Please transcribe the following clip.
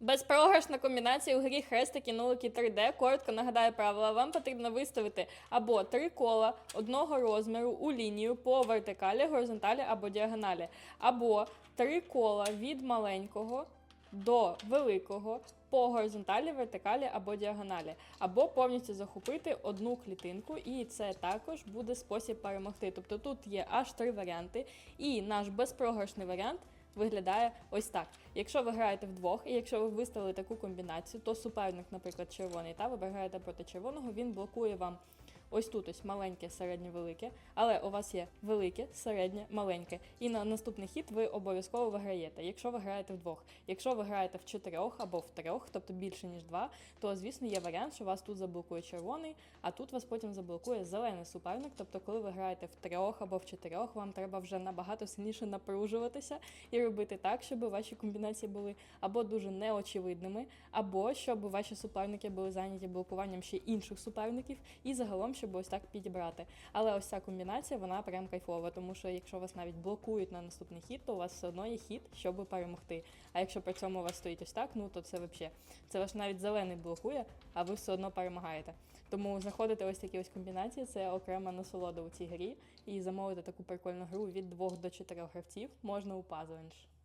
Безпрограшна комбінація у грі хрестики, нулики 3D. Коротко нагадаю правила. Вам потрібно виставити або три кола одного розміру у лінію по вертикалі, горизонталі або діагоналі, або три кола від маленького до великого по горизонталі, вертикалі або діагоналі, або повністю захопити одну клітинку, і це також буде спосіб перемогти. Тобто тут є аж три варіанти, і наш безпрограшний варіант. Виглядає ось так. Якщо ви граєте вдвох, і якщо ви виставили таку комбінацію, то суперник, наприклад, червоний, та ви граєте проти червоного, він блокує вам ось тут ось маленьке, середнє, велике, але у вас є велике, середнє, маленьке. І на наступний хід ви обов'язково виграєте. Якщо ви граєте вдвох. Якщо ви граєте в чотирьох або в трьох, тобто більше ніж два, то звісно є варіант, що вас тут заблокує червоний, а тут вас потім заблокує зелений суперник. Тобто, коли ви граєте в трьох або в чотирьох, вам треба вже набагато сильніше напружуватися і робити так, щоб ваші комбінації були або дуже неочевидними, або щоб ваші суперники були зайняті блокуванням ще інших суперників, і загалом, щоб ось так підібрати. Але ось ця комбінація, вона прям кайфова, тому що якщо вас навіть блокують на наступний хід, то у вас все одно є хід, щоб перемогти. А якщо при цьому у вас стоїть ось так, ну то це взагалі. Це ваш навіть зелений блокує, а ви все одно перемагаєте. Тому знаходити ось такі ось комбінації це окрема насолода у цій грі. І замовити таку прикольну гру від двох до чотирьох гравців можна у Puzzle.